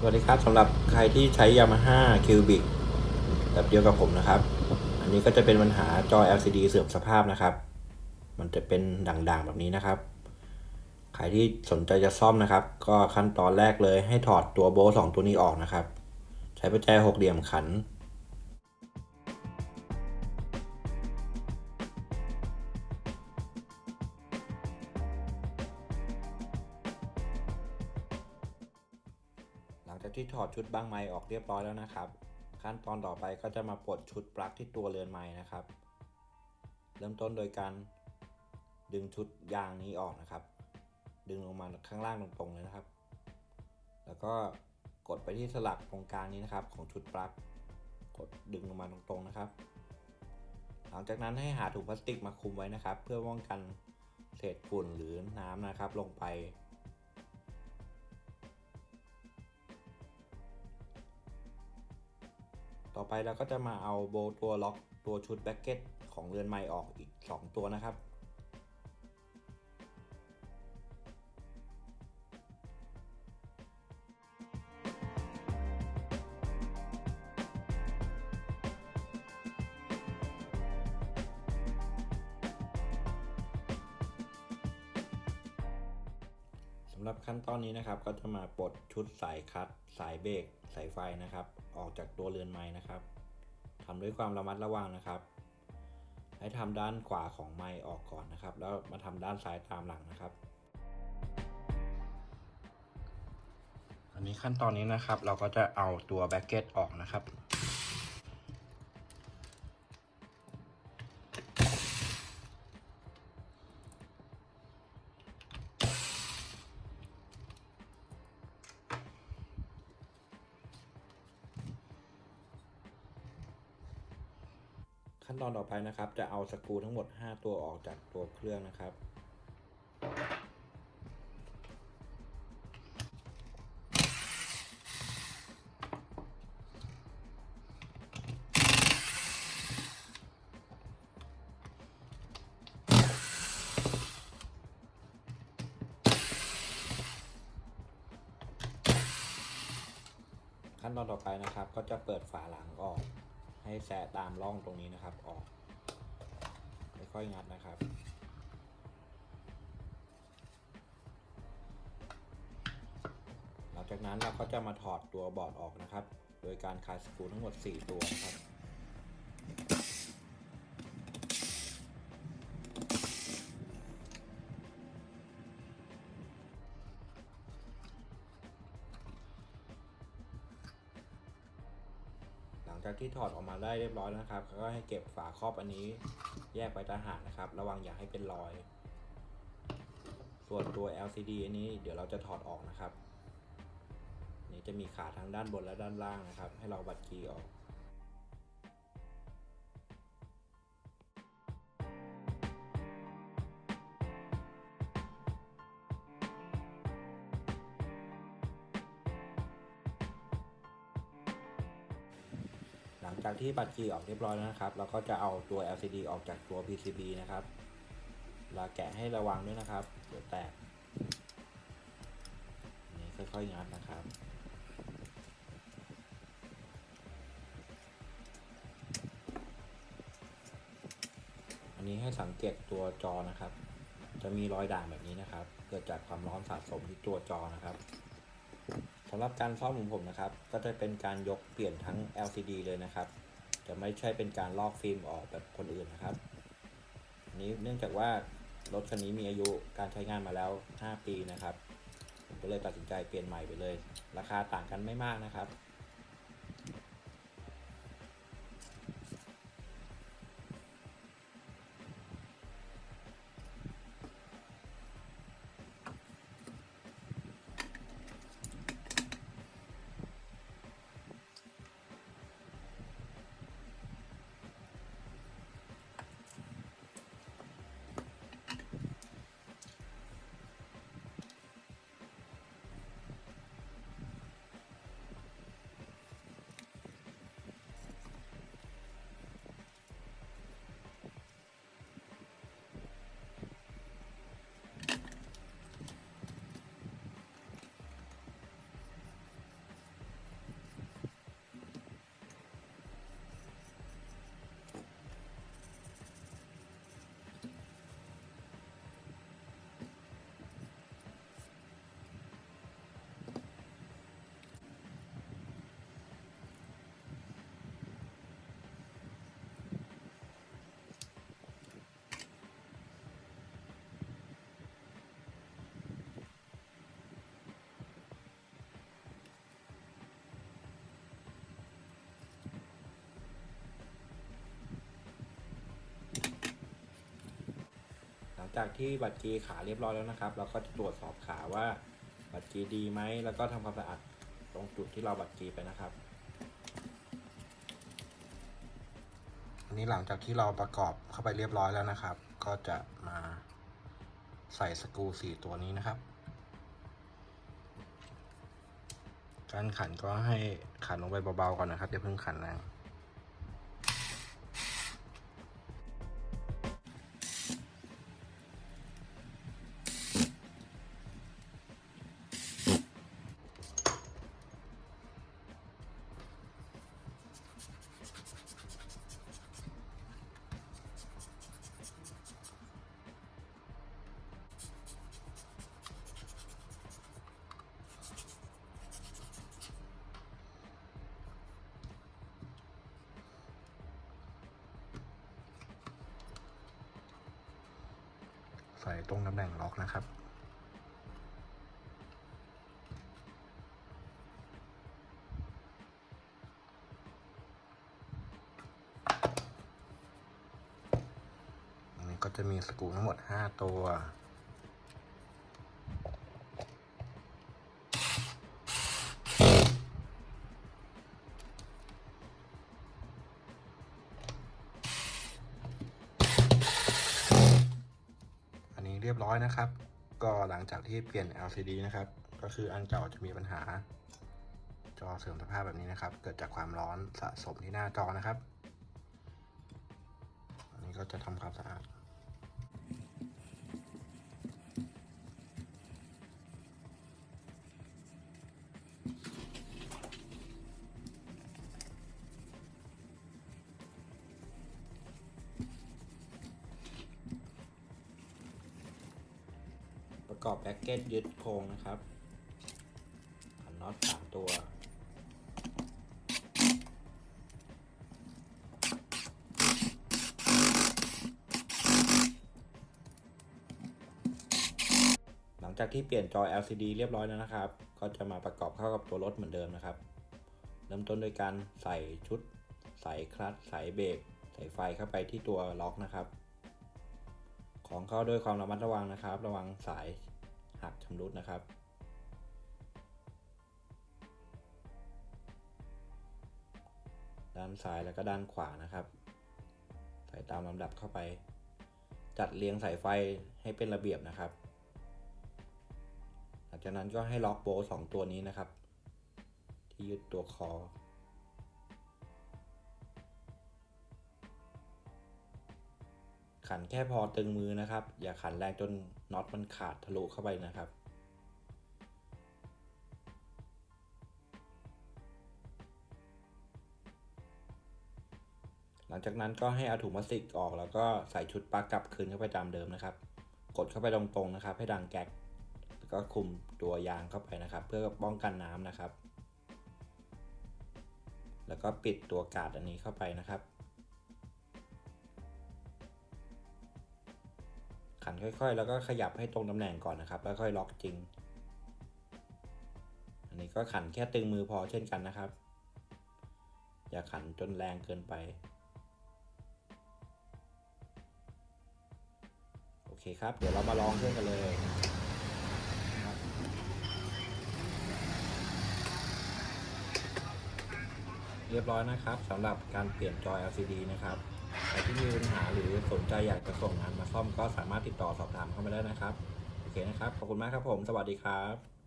สวัสดีครับสำหรับใครที่ใช้ Yamaha Cubic แบบเดียวกับผมนะครับ อันนี้ก็จะเป็นปัญหาจอ LCD เสื่อมสภาพนะครับ มันจะเป็นด่างๆแบบนี้นะครับ ใครที่สนใจจะซ่อมนะครับ ก็ขั้นตอนแรกเลยให้ถอดตัวโบสองตัวนี้ออกนะครับ ใช้ประแจหกเหลี่ยมขัน อดชุดบางไม้ออกเรียบร้อยแล้วนะครับ ขั้นตอนต่อไปก็จะมาปลดชุดปลั๊กที่ตัวเรือนไม้นะครับ เริ่มต้นโดยการดึงชุดยางนี้ออกนะครับ ดึงลงมาข้างล่างตรงๆเลยนะครับ แล้วก็กดไปที่สลักตรงกลางนี้นะครับ ของชุดปลั๊กกดดึงลงมาตรงๆนะครับ หลังจากนั้นให้หาถุงพลาสติกมาคุมไว้นะครับ เพื่อป้องกันเศษฝุ่นหรือน้ำนะครับ ลงไป ต่อไปเราก็จะมาเอาโบว์ตัวล็อกตัวชุดแบ็กเก็ตของเรือนไม้ออกอีก 2 ตัวนะครับ สำหรับขั้นตอนนี้นะครับก็จะมาปลดชุดสายคัดสายเบรกายไฟนะครับ ออกจากตัวเรือนไม้นะครับทำด้วยความระมัดระวังนะครับ ให้ทำด้านขวาของไม้ออกก่อนนะครับ แล้วมาทำด้านซ้ายตามหลังนะครับ อันนี้ขั้นตอนนี้นะครับ เราก็จะเอาตัวแบ็กเก็ตออกนะครับ ขั้นตอนต่อไปนะครับ จะเอาสกรูทั้งหมด 5 ตัวออกจากตัวเครื่องนะครับ ขั้นตอนต่อไปนะครับ ก็จะเปิดฝาหลังออก ให้แสะตามร่องตรงนี้นะครับออกค่อยๆงัดนะครับ หลังจากนั้นเราก็จะมาถอดตัวบอร์ดออกนะครับ โดยการคลายสกรูทั้งหมด 4 ตัวนะครับ งจากที่ถอดออกมาได้เรียบร้อยแล้วนะครับ ก็ให้เก็บฝาครอบอันนี้ แยกไปต่างหากนะครับ ระวังอย่าให้เป็นรอย ส่วนตัว LCD อันนี้เดี๋ยวเราจะถอดออกนะครับ นี่จะมีขาทั้งด้านบนและด้านล่างนะครับ ให้เราบัดกีย์ออก จากที่บัตรคีย์ออกเรียบร้อยแล้วนะครับ เราก็จะเอาตัว LCD ออกจากตัว PCB นะครับเราแกะให้ระวังด้วยนะครับ เดี๋ยวแตก นี่ค่อยๆงัดนะครับอันนี้ให้สังเกตตัวจอนะครับ จะมีรอยด่างแบบนี้นะครับ เกิดจากความร้อนสะสมที่ตัวจอนะครับ สำหรับการซ่อมของผมนะครับ ก็จะเป็นการยกเปลี่ยนทั้ง LCD เลยนะครับจะไม่ใช่เป็นการลอกฟิล์มออกแบบคนอื่นนะครับอันนี้เนื่องจากว่ารถคันนี้มีอายุการใช้งานมาแล้ว 5 ปีนะครับ ผมก็เลยตัดสินใจเปลี่ยนใหม่ไปเลย ราคาต่างกันไม่มากนะครับ จากที่บัตรจีขาเรียบร้อยแล้วนะครับ เราก็จะตรวจสอบขาว่าบัตรจีดีไหม แล้วก็ทำความสะอาดตรงจุดที่เราบัตรจีไปนะครับอันนี้หลังจากที่เราประกอบเข้าไปเรียบร้อยแล้วนะครับ ก็จะมาใส่สกรูสี่ตัวนี้นะครับการขันก็ให้ขันลงไปเบาๆก่อนนะครับอย่าเพิ่งขันแรง ตรงตำแหน่งล็อกนะครับอันนี้ก็จะมีสกรูทั้งหมด 5 ตัว รียบร้อยนะครับ ก็หลังจากที่เปลี่ยน LCD นะครับ ก็คืออันเก่าจะมีปัญหา จอเสื่อมสภาพแบบนี้นะครับ เกิดจากความร้อนสะสมที่หน้าจอนะครับ อันนี้ก็จะทำความสะอาด อบแพ็กเกจยึดโครงนะครับขันน็อตสามตัว หลังจากที่เปลี่ยนจอ LCD เรียบร้อยแล้วนะครับ ก็จะมาประกอบเข้ากับตัวรถเหมือนเดิมนะครับ เริ่มต้นโดยการใส่ชุดใส่คลัตช์ใส่เบรกใส่ไฟเข้าไปที่ตัวล็อกนะครับของเข้าด้วยความระมัดระวังนะครับ ระวังสาย หักชำรุดนะครับ ด้านซ้ายแล้วก็ด้านขวานะครับ ใส่ตามลำดับเข้าไป จัดเรียงสายไฟให้เป็นระเบียบนะครับ หลังจากนั้นก็ให้ล็อกโบว์สองตัวนี้นะครับ ที่ยึดตัวคอ ขันแค่พอตึงมือนะครับ อย่าขันแรงจนน็อตมันขาดทะลุเข้าไปนะครับ หลังจากนั้นก็ให้เอาถุงพลาสติกออกแล้วก็ใส่ชุดปลั๊กกลับคืนเข้าไปตามเดิมนะครับ กดเข้าไปตรงๆนะครับ ให้ดังแก๊กแล้วก็คุมตัวยางเข้าไปนะครับ เพื่อป้องกันน้ำนะครับ แล้วก็ปิดตัวกาดอันนี้เข้าไปนะครับ ขันค่อย ๆ แล้วก็ขยับให้ตรงตำแหน่งก่อนนะครับ แล้วค่อยล็อกจริง อันนี้ก็ขันแค่ตึงมือพอเช่นกันนะครับ อย่าขันจนแรงเกินไป โอเคครับ เดี๋ยวเรามาลองเครื่องกันเลยเรียบร้อยนะครับสำหรับการเปลี่ยนจอย LCD นะครับ ใครที่มีปัญหาหรือสนใจอยากจะส่งงานมาซ่อมก็สามารถติดต่อสอบถามเข้ามาได้นะครับ โอเคนะครับ ขอบคุณมากครับผม สวัสดีครับ